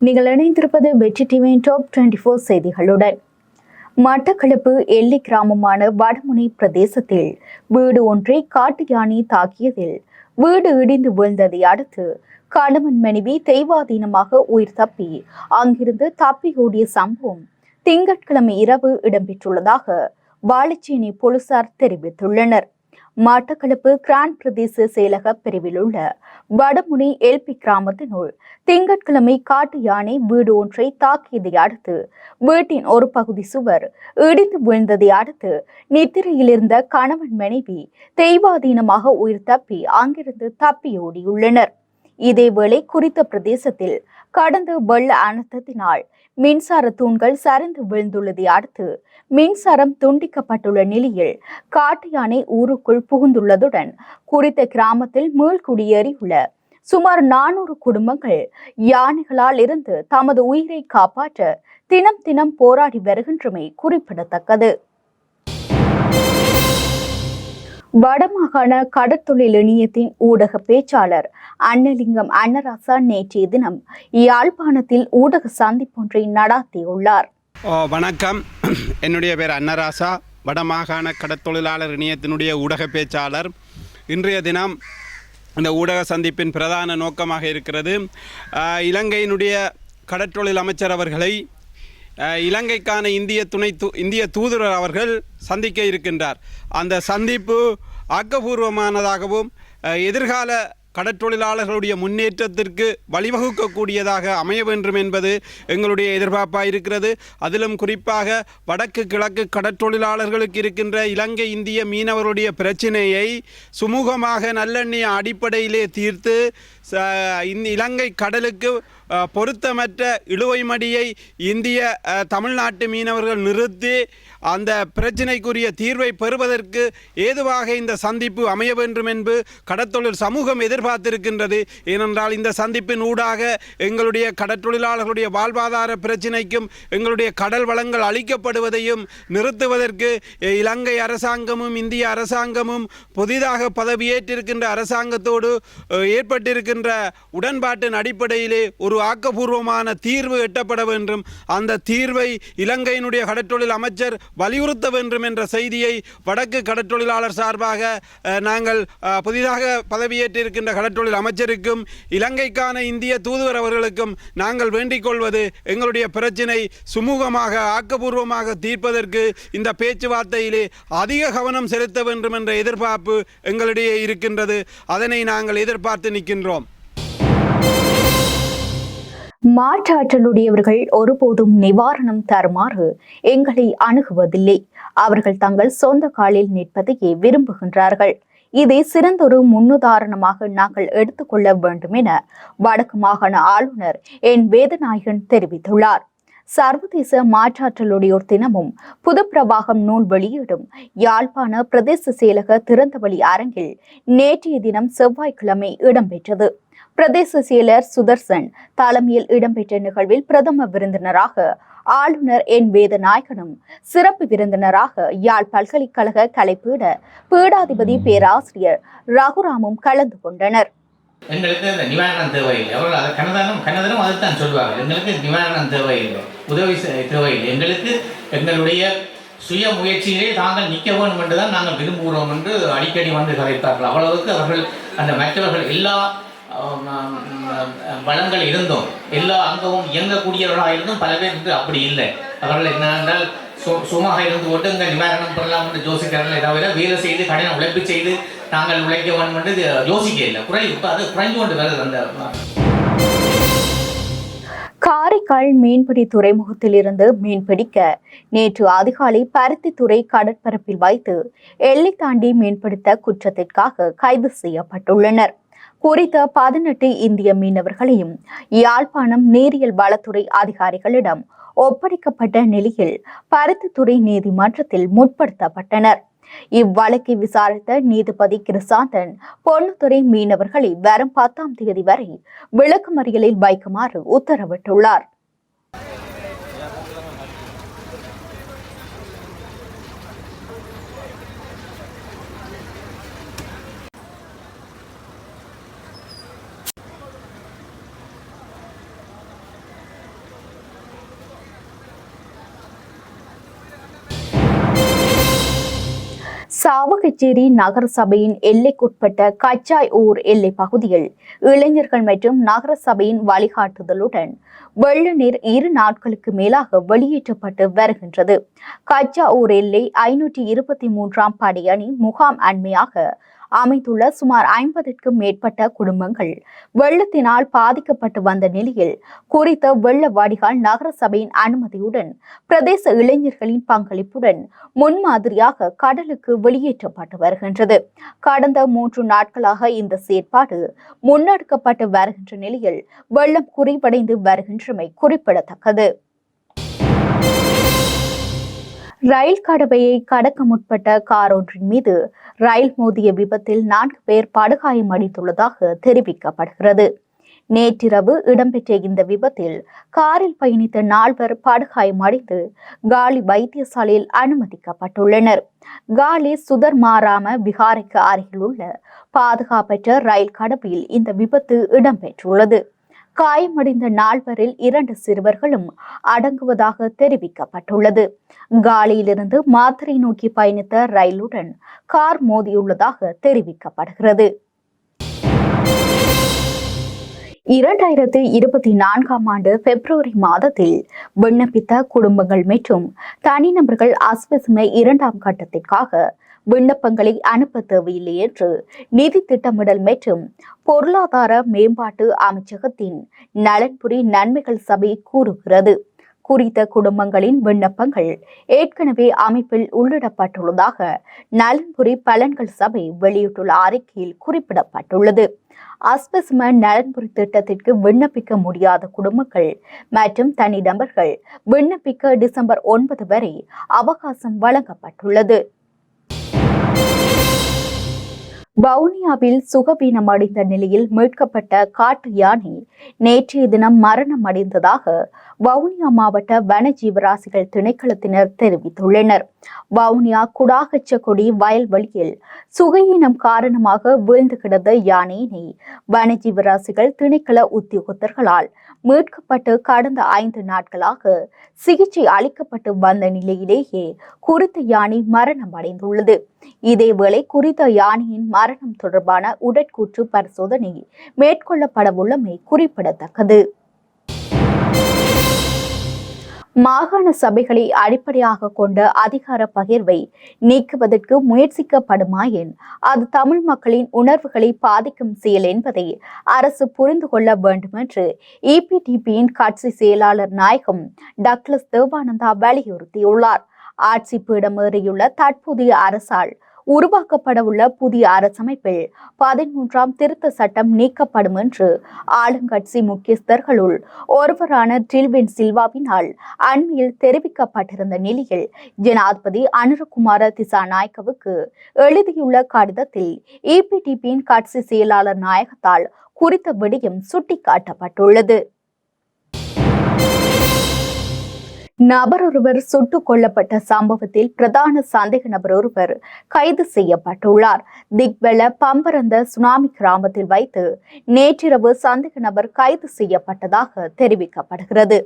நீங்கள் இணைந்திருப்பது வெற்றி டிவியின் டாப் டுவெண்டி ஃபோர் செய்திகளுடன். மட்டக்களப்பு எல்லை கிராமமான வடமுனை பிரதேசத்தில் வீடு ஒன்றை காட்டு யானை தாக்கியதில் வீடு இடிந்து வீழ்ந்ததை அடுத்து கணவன் மனைவி தெய்வாதீனமாக உயிர் தப்பி அங்கிருந்து தப்பியோடிய சம்பவம் திங்கட்கிழமை இரவு இடம்பெற்றுள்ளதாக வாழைச்சேனை போலீசார் தெரிவித்துள்ளனர். மட்டக்களப்பு கிராண்ட் பிரதேச செயலக பிரிவிலுள்ள வடமுனை எல்பி கிராமத்தினுள் திங்கட்கிழமை காட்டு யானை வீடு ஒன்றை தாக்கியதை அடுத்து வீட்டின் ஒரு பகுதி சுவர் இடிந்து விழுந்ததை அடுத்து நித்திரையில் இருந்த கணவன் மனைவி தெய்வாதீனமாக உயிர் தப்பி அங்கிருந்து தப்பியோடியுள்ளனர். இதேவேளை குறித்த பிரதேசத்தில் கடந்த வெள்ள அனர்த்தத்தினால் மின்சார தூண்கள் சரிந்து விழுந்துள்ளதை அடுத்து மின்சாரம் துண்டிக்கப்பட்டுள்ள நிலையில் காட்டு யானை ஊருக்குள் புகுந்துள்ளதுடன் குறித்த கிராமத்தில் மீள்குடியேறியுள்ள சுமார் நானூறு குடும்பங்கள் யானைகளால் இருந்து தமது உயிரை காப்பாற்ற தினம் தினம் போராடி வருகின்றமை குறிப்பிடத்தக்கது. வடமாகாண கடற்தொழில் இணையத்தின் ஊடக பேச்சாளர் அன்னலிங்கம் அன்னராசா நேற்றைய தினம் யாழ்ப்பாணத்தில் ஊடக சந்திப்பொன்றை நடாத்தியுள்ளார். ஓ வணக்கம். என்னுடைய பேர் அன்னராசா. வடமாகாண கடற்தொழிலாளர் இணையத்தினுடைய ஊடக பேச்சாளர். இன்றைய தினம் இந்த ஊடக சந்திப்பின் பிரதான நோக்கமாக இருக்கிறது. இலங்கையினுடைய கடற்றொழில் அமைச்சர் அவர்களை இலங்கைக்கான இந்திய துணை தூ இந்திய தூதுவர் அவர்கள் சந்திக்க இருக்கின்றார். அந்த சந்திப்பு ஆக்கப்பூர்வமானதாகவும் எதிர்கால கடற்றொழிலாளர்களுடைய முன்னேற்றத்திற்கு வழிவகுக்கக்கூடியதாக அமைய வேண்டும் என்பது எங்களுடைய எதிர்பார்ப்பாக இருக்கிறது. அதிலும் குறிப்பாக வடக்கு கிழக்கு கடற்றொழிலாளர்களுக்கு இருக்கின்ற இலங்கை இந்திய மீனவருடைய பிரச்சினையை சுமூகமாக நல்லெண்ணெய் அடிப்படையிலே தீர்த்து இந்த இலங்கை கடலுக்கு பொருத்தமற்ற இழுவை மடியை இந்திய தமிழ்நாட்டு மீனவர்கள் நிறுத்தி அந்த பிரச்சினைக்குரிய தீர்வை பெறுவதற்கு ஏதுவாக இந்த சந்திப்பு அமைய வேண்டும் என்று கடற்தொழில் சமூகம் எதிர்பார்த்திருக்கின்றது. ஏனென்றால் இந்த சந்திப்பின் ஊடாக எங்களுடைய கடற்றொழிலாளர்களுடைய வாழ்வாதார பிரச்சினைக்கும் எங்களுடைய கடல் வளங்கள் அளிக்கப்படுவதையும் நிறுத்துவதற்கு இலங்கை அரசாங்கமும் இந்திய அரசாங்கமும் புதிதாக பதவியேற்றிருக்கின்ற அரசாங்கத்தோடு ஏற்பட்டிருக்கின்ற என்ற உடன்பாட்டின் அடிப்படையிலே ஒரு ஆக்கப்பூர்வமான தீர்வு எட்டப்பட வேண்டும். அந்த தீர்வை இலங்கையினுடைய கடற்றொழில் அமைச்சர் வலியுறுத்த வேண்டும் என்ற செய்தியை வடக்கு கடற்றொழிலாளர் சார்பாக நாங்கள் புதிதாக பதவியேற்றிருக்கின்ற கடற்றொழில் அமைச்சருக்கும் இலங்கைக்கான இந்திய தூதுவர் அவர்களுக்கும் நாங்கள் வேண்டிக் கொள்வது எங்களுடைய பிரச்சினை சுமூகமாக ஆக்கப்பூர்வமாக தீர்ப்பதற்கு இந்த பேச்சுவார்த்தையிலே அதிக கவனம் செலுத்த வேண்டும் என்ற எதிர்பார்ப்பு எங்களிடையே இருக்கின்றது. அதனை நாங்கள் எதிர்பார்த்து நிற்கின்றோம். மாற்றாற்றலுடையவர்கள் ஒருபோதும் நிவாரணம் தருமாறு எங்களை அணுகுவதில்லை. அவர்கள் தங்கள் சொந்த காலில் நிற்பதையே விரும்புகின்றார்கள். இதை சிறந்தொரு முன்னுதாரணமாக நாங்கள் எடுத்துக்கொள்ள வேண்டும் என வடக்கு மாகாண ஆளுநர் என் வேதநாயகன் தெரிவித்துள்ளார். சர்வதேச மாற்றாற்றலுடையோர் தினமும் புதுப்பிரவாகம் நூல் வெளியீடும் யாழ்ப்பாண பிரதேச செயலக திறந்தவெளி அரங்கில் நேற்றைய தினம் செவ்வாய்க்கிழமை இடம்பெற்றது. பிரதேச செயலர் சுதர்சன் தலைமையில் இடம்பெற்ற நிகழ்வில் பிரதம விருந்தினராக ஆளுநர் என். வேதநாயகனும் சிறப்பு விருந்தினராக யாழ் பல்கலைக்கழக கலைப்பீட பீடாதிபதி பேராசிரியர் ரகுராமும் கலந்து கொண்டனர். எங்களுக்கு இந்த நிவாரணம் தேவையில்லை. அவர்கள் அதை கன்னதானம் கன்னதனும் அதைத்தான் சொல்வாங்க எங்களுக்கு நிவாரணம் தேவையில்லை. உதவி தேவையில்லை. எங்களுக்கு எங்களுடைய சுய முயற்சியிலே தாங்கள் நிற்க வேண்டும் என்று தான் நாங்கள் விரும்புகிறோம் என்று அடிக்கடி வந்து கதைத்தார்கள் அவ்வளவுக்கு அவர்கள் அந்த மற்றவர்கள் எல்லா வளங்கள் இருந்தும் எல்லா அங்கமும் இயங்கக்கூடியவர்களாக இருந்தும் பல பேர் வந்து அப்படி இல்லை. அவர்கள் என்னென்றால் சு சும்மாக இருந்து கொண்டு இங்கே நிவாரணம் பெறலாம் என்று யோசிக்கிறார்கள் தவிர வேலை செய்து கடின உழைப்பு செய்து நாங்கள் உழைக்க வேண்டும் என்று யோசிக்க இல்லை. குறை இப்போ அது குறைஞ்சு கொண்டு வருது அந்த காரைக்கால் மீன்பிடி துறைமுகத்திலிருந்து மீன்பிடிக்க நேற்று அதிகாலை பருத்தித்துறை கடற்பரப்பில் வைத்து எல்லை தாண்டி மீன்பிடித்த குற்றத்திற்காக கைது செய்யப்பட்டுள்ளனர். குறித்த பதினெட்டு இந்திய மீனவர்களையும் யாழ்ப்பாணம் நீரியல் வளத்துறை அதிகாரிகளிடம் ஒப்படைக்கப்பட்ட நிலையில் பருத்தித்துறை நீதிமன்றத்தில் முற்படுத்தப்பட்டனர். இவ்வழக்கை விசாரித்த நீதிபதி கிருசாந்தன் பொன்னுத்துறை மீனவர்களை வரும் பத்தாம் தேதி வரை விளக்கமறியலில் வைக்குமாறு உத்தரவிட்டுள்ளார். சாவகச்சேரி நகரசபையின் எல்லைக்குட்பட்ட கச்சாய் ஊர் எல்லை பகுதியில் இளைஞர்கள் மற்றும் நகர சபையின் வழிகாட்டுதலுடன் வெள்ள நீர் இரு நாட்களுக்கு மேலாக வெளியேற்றப்பட்டு வருகின்றது. கச்சா ஊர் எல்லை ஐநூற்றி இருபத்தி மூன்றாம் படையணி முகாம் அண்மையாக அமைந்துள்ள சுமார் ஐம்பதுக்கும் மேற்பட்ட குடும்பங்கள். வெள்ளத்தினால் பாதிக்கப்பட்டு வந்த நிலையில் குறித்த வெள்ள வடிகால் நகரசபையின் அனுமதியுடன் பிரதேச இளைஞர்களின் பங்களிப்புடன் முன்மாதிரியாக கடலுக்கு வெளியேற்றப்பட்டு வருகின்றது. கடந்த மூன்று நாட்களாக இந்த செயற்பாடு முன்னெடுக்கப்பட்டு வருகின்ற நிலையில் வெள்ளம் குறைவடைந்து வருகின்றமை குறிப்பிடத்தக்கது. ரயில் கடவையை கடக்க முற்பட்ட கார் ஒன்றின் மீது ரயில் மோதிய விபத்தில் நான்கு பேர் படுகாயம் அடித்துள்ளதாக தெரிவிக்கப்படுகிறது. நேற்றிரவு இடம்பெற்ற இந்த விபத்தில் காரில் பயணித்த நால்வர் படுகாயமடைந்து காலி வைத்தியசாலையில் அனுமதிக்கப்பட்டுள்ளனர். காலி சுதர் மாறாம விகாரைக்கு அருகில் உள்ள பாதுகாப்பற்ற ரயில் கடவையில் இந்த விபத்து இடம்பெற்றுள்ளது. காயமடைந்த நால்வரில் இரண்டு சிறுவர்களும் அடங்குவதாக தெரிவிக்கப்பட்டுள்ளது. காலியிலிருந்து மாத்திரை நோக்கி பயணித்த ரயிலுடன் கார் மோதியுள்ளதாக தெரிவிக்கப்படுகிறது. இரண்டாயிரத்தி இருபத்தி நான்காம் ஆண்டு பிப்ரவரி மாதத்தில் விண்ணப்பித்த குடும்பங்கள் மற்றும் தனிநபர்கள் அஸ்வசுமை இரண்டாம் கட்டத்திற்காக விண்ணப்பங்களை அனுப்ப தேவையில்லை என்று நிதி திட்டமிடல் மற்றும் பொருளாதார மேம்பாட்டு அமைச்சகத்தின் நலன்புரி நன்மைகள் சபை கூறுகிறது. குறித்த குடும்பங்களின் விண்ணப்பங்கள் ஏற்கனவே அமைப்பில் உள்ளிடப்பட்டுள்ளதாக நலன்புரி பலன்கள் சபை வெளியிட்டுள்ள அறிக்கையில் குறிப்பிடப்பட்டுள்ளது. அஸ்பஸ்ம நலன்புரி திட்டத்திற்கு விண்ணப்பிக்க முடியாத குடும்பங்கள் மற்றும் தனிநபர்கள் விண்ணப்பிக்க டிசம்பர் ஒன்பது வரை அவகாசம் வழங்கப்பட்டுள்ளது. வவுனியாவில் சுகவீனம் அடைந்த நிலையில் மீட்கப்பட்ட காட்டு யானை நேற்றைய தினம் மரணம் அடைந்ததாக வவுனியா மாவட்ட வனஜீவராசிகள் திணைக்களத்தினர் தெரிவித்துள்ளனர். வவுனியா குடாகச்சக்குடி வயல்வெளியில் சுகையினம் காரணமாக வீழ்ந்து கிடந்த யானையினை வனஜீவராசிகள் திணைக்கள உத்தியோகத்தர்களால் மீட்கப்பட்டு கடந்த ஐந்து நாட்களாக சிகிச்சை அளிக்கப்பட்டு வந்த நிலையிலேயே குறித்த யானை மரணம் அடைந்துள்ளது. இதேவேளை குறித்த யானையின் மரணம் தொடர்பான உடற்கூற்று பரிசோதனை மேற்கொள்ளப்படவுள்ளமை குறிப்பிடத்தக்கது. மாகாண சபைகளை அடிப்படையாக கொண்ட அதிகார பகிர்வை நீக்குவதற்கு முயற்சிக்கப்படுமாயின் அது தமிழ் மக்களின் உணர்வுகளை பாதிக்கும் செயல் என்பதை அரசு புரிந்து கொள்ள வேண்டும் என்று இபிடிபியின் கட்சி செயலாளர் நாயகம் டக்ளஸ் தேவானந்தா வலியுறுத்தியுள்ளார். ஆட்சி பீடமேறியுள்ள தற்போதைய அரசால் உருவாக்கப்படவுள்ள புதிய அரசமைப்பில் பதிமூன்றாம் திருத்த சட்டம் நீக்கப்படும் என்று ஆளுங்கட்சி முக்கியஸ்தர்களுள் ஒருவரான டில்வின் சில்வாவினால் அண்மையில் தெரிவிக்கப்பட்டிருந்த நிலையில் ஜனாதிபதி அனுரகுமார திசாநாயக்கவுக்கு எழுதியுள்ள கடிதத்தில் இபிடிபியின் கட்சி செயலாளர் நாயகத்தால் குறித்த விடயம் சுட்டிக்காட்டப்பட்டுள்ளது. நபர் ஒருவர் சுட்டுக் கொல்லப்பட்ட சம்பவத்தில் பிரதான சந்தேக நபர் ஒருவர் கைது செய்யப்பட்டுள்ளார். திக்வெல பம்பரந்த சுனாமி கிராமத்தில் வைத்து நேற்றிரவு சந்தேக நபர் கைது செய்யப்பட்டதாக தெரிவிக்கப்படுகிறது.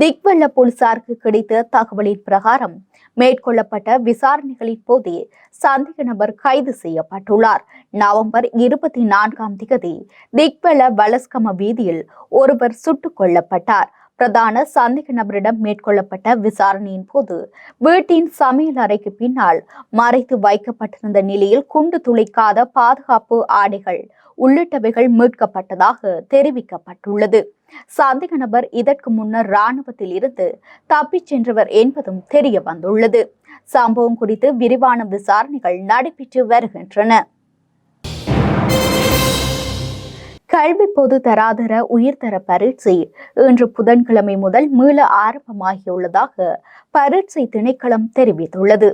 திக்வெல்ல போலீசாருக்கு கிடைத்த தகவலின் பிரகாரம் மேற்கொள்ளப்பட்ட விசாரணைகளின் போதே சந்தேக நபர் கைது செய்யப்பட்டுள்ளார். நவம்பர் இருபத்தி நான்காம் திகதி திக்வெல வலஸ்கம வீதியில் ஒருவர் சுட்டுக் கொல்லப்பட்டார். பிரதான சந்தேக நபரிடம் மேற்கொள்ளப்பட்ட விசாரணையின் போது வீட்டின் சமையல் அறைக்கு பின்னால் மறைத்து வைக்கப்பட்டிருந்த நிலையில் குண்டு துளைக்காத பாதுகாப்பு ஆடைகள் உள்ளிட்டவைகள் மீட்கப்பட்டதாக தெரிவிக்கப்பட்டுள்ளது. சந்தேக நபர் இதற்கு முன்னர் ராணுவத்தில் இருந்து தப்பிச் சென்றவர் என்பதும் தெரிய வந்துள்ளது. சம்பவம் குறித்து விரிவான விசாரணைகள் நடைபெற்று வருகின்றன. கல்வி பொது தராதர உயர்தர பரீட்சை இன்று புதன்கிழமை முதல் மீள ஆரம்பமாகியுள்ளதாக பரீட்சை திணைக்களம் தெரிவித்துள்ளது.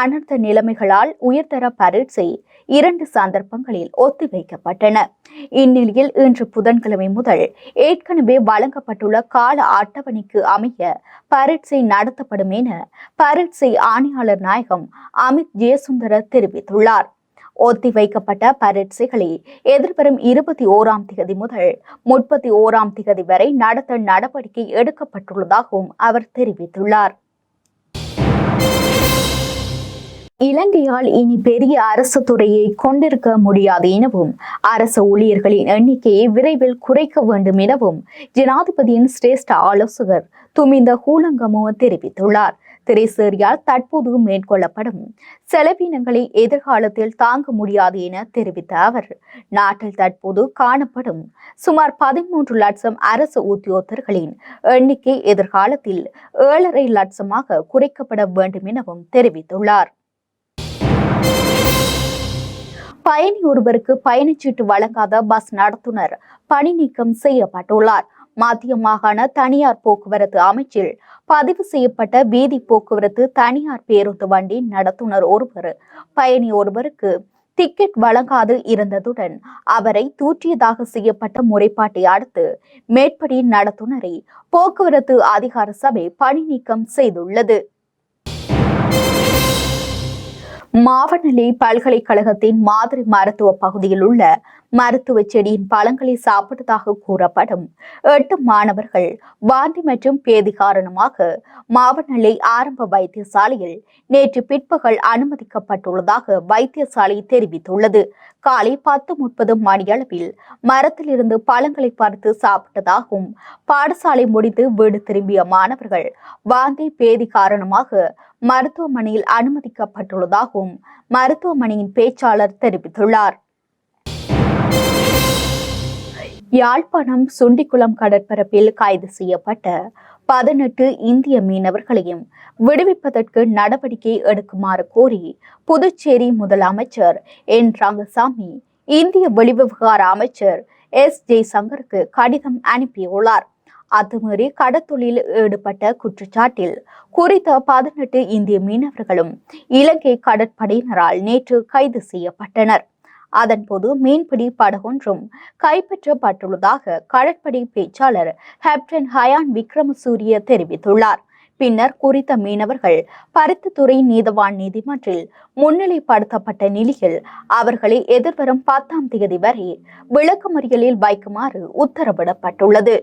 அனர்த்த நிலைமைகளால் உயர்தர பரீட்சை இரண்டு சந்தர்ப்பங்களில் ஒத்திவைக்கப்பட்டன. இந்நிலையில் இன்று புதன்கிழமை முதல் ஏற்கனவே வழங்கப்பட்டுள்ள கால அட்டவணைக்கு அமைய பரீட்சை நடத்தப்படும் என பரீட்சை ஆணையாளர் நாயகம் அமித் ஜெயசுந்தர தெரிவித்துள்ளார். ஒத்திவைக்கப்பட்ட பரீட்சைகளை எதிர்வரும் இருபத்தி ஓராம் திகதி முதல் முப்பத்தி ஓராம் திகதி வரை நடத்த நடவடிக்கை எடுக்கப்பட்டுள்ளதாகவும் அவர் தெரிவித்துள்ளார். இலங்கையால் இனி பெரிய அரசு துறையை கொண்டிருக்க முடியாது எனவும் அரசு ஊழியர்களின் எண்ணிக்கையை விரைவில் குறைக்க வேண்டும் எனவும் ஜனாதிபதியின் சிரேஷ்ட ஆலோசகர் துமிந்த ஹூலங்கமோ தெரிவித்துள்ளார். திரைசேரியால் தற்போது மேற்கொள்ளப்படும் செலவினங்களை எதிர்காலத்தில் தாங்க முடியாது என தெரிவித்த அவர் நாட்டில் தற்போது காணப்படும் சுமார் பதிமூன்று லட்சம் அரசு உத்தியோகத்தர்களின் எண்ணிக்கை எதிர்காலத்தில் ஏழரை லட்சமாக குறைக்கப்பட வேண்டும் எனவும் தெரிவித்துள்ளார். பயணி ஒருவருக்கு பயணச்சீட்டு வழங்காத பஸ் நடத்துனர் பணி நீக்கம் செய்யப்பட்டுள்ளார். மத்திய மாகாண தனியார் போக்குவரத்து அமைச்சில் பதிவு செய்யப்பட்ட வீதி போக்குவரத்து தனியார் பேருந்து வண்டி நடத்துனர் ஒருவர். பயணி ஒருவருக்கு டிக்கெட் வழங்காது இருந்ததுடன் அவரை தூற்றியதாக செய்யப்பட்ட முறைப்பாட்டை அடுத்து மேற்படி நடத்துனரை போக்குவரத்து அதிகார சபை பணி நீக்கம் செய்துள்ளது. மாவனலி பல்கலைக்கழகத்தின் மாதிரி மருத்துவ பகுதியில் உள்ள மருத்துவ செடியின் பழங்களை சாப்பிட்டதாக கூறப்படும் எட்டு மாணவர்கள் வாந்தி மற்றும் பேதி காரணமாக மாவனல்லை ஆரம்ப வைத்தியசாலையில் நேற்று பிற்பகல் அனுமதிக்கப்பட்டுள்ளதாக வைத்தியசாலை தெரிவித்துள்ளது. காலை பத்து முப்பது மணியளவில் மரத்திலிருந்து பழங்களை பறித்து சாப்பிட்டதாகவும் பாடசாலை முடித்து வீடு திரும்பிய மாணவர்கள் வாந்தி பேதி காரணமாக மருத்துவமனையில் அனுமதிக்கப்பட்டுள்ளதாகவும் மருத்துவமனையின் பேச்சாளர் தெரிவித்துள்ளார். யாழ்ப்பாணம் சுண்டிக்குளம் கடற்பரப்பில் கைது செய்யப்பட்ட பதினெட்டு இந்திய மீனவர்களையும் விடுவிப்பதற்கு நடவடிக்கை எடுக்குமாறு கோரி புதுச்சேரி முதலமைச்சர் என். ரங்கசாமி இந்திய வெளிவிவகார அமைச்சர் எஸ். ஜெய்சங்கருக்கு கடிதம் அனுப்பியுள்ளார். அத்துமீறி கடத்தொழில் ஈடுபட்ட குற்றச்சாட்டில் குறித்த பதினெட்டு இந்திய மீனவர்களும் இலங்கை கடற்படையினரால் நேற்று கைது செய்யப்பட்டனர். அதன்போது மீன்பிடி படகொன்றும் கைப்பற்றப்பட்டுள்ளதாக கடற்படை பேச்சாளர் கேப்டன் ஹயான் விக்ரமசூரிய தெரிவித்துள்ளார். பின்னர் குறித்த மீனவர்கள் பருத்தித்துறை நீதவான் நீதிமன்றில் முன்னிலைப்படுத்தப்பட்ட நிலையில் அவர்களை எதிர்வரும் பத்தாம் தேதி வரை விளக்கமறியலில் வைக்குமாறு உத்தரவிடப்பட்டுள்ளது.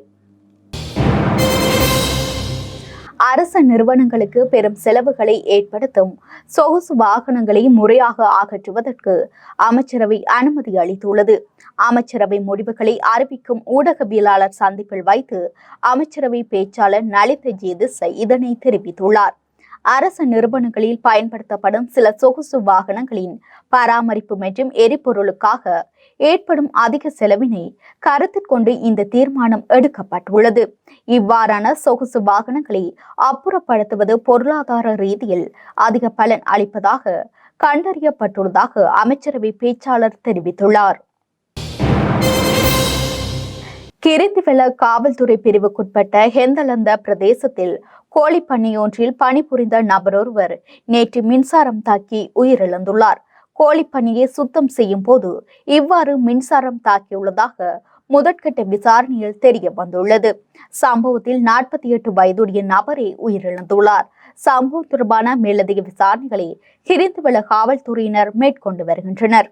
அரச நிறுவனங்களுக்கு பெரும் செலவுகளை ஏற்படுத்தும். சொகுசு வாகனங்களை முறையாக அகற்றுவதற்கு அமைச்சரவை அனுமதி அளித்துள்ளது. அமைச்சரவை முடிவுகளை அறிவிக்கும் ஊடகவியலாளர் சந்திப்பில் வைத்து அமைச்சரவை பேச்சாளர் நலித ஜேதிசை இதனை தெரிவித்துள்ளார். அரசு நிறுவனங்களில் பயன்படுத்தப்படும் சில சொகுசு வாகனங்களின் பராமரிப்பு மற்றும் எரிபொருளுக்காக ஏற்படும் அதிக செலவினை கருத்தில் கொண்டு இந்த தீர்மானம் எடுக்கப்பட்டுள்ளது. இவ்வாறான சொகுசு வாகனங்களை அப்புறப்படுத்துவது பொருளாதார ரீதியில் அதிக பலன் அளிப்பதாக கண்டறியப்பட்டுள்ளதாக அமைச்சரவை பேச்சாளர் தெரிவித்துள்ளார். கிரிந்திவெல காவல்துறை பிரிவுக்குட்பட்ட ஹெந்தலந்த பிரதேசத்தில் கோழிப்பண்ணையொன்றில் பணிபுரிந்த நபரொருவர் நேற்று மின்சாரம் தாக்கி உயிரிழந்துள்ளார். கோழிப்பணியை சுத்தம் செய்யும் போது இவ்வாறு மின்சாரம் தாக்கியுள்ளதாக முதற்கட்ட விசாரணையில் தெரிய வந்துள்ளது. சம்பவத்தில் நாற்பத்தி எட்டு வயதுடைய நபரே உயிரிழந்துள்ளார். சம்பவம் தொடர்பான மேலதிக விசாரணைகளை கிரிந்துவெள காவல்துறையினர் மேற்கொண்டு வருகின்றனர்.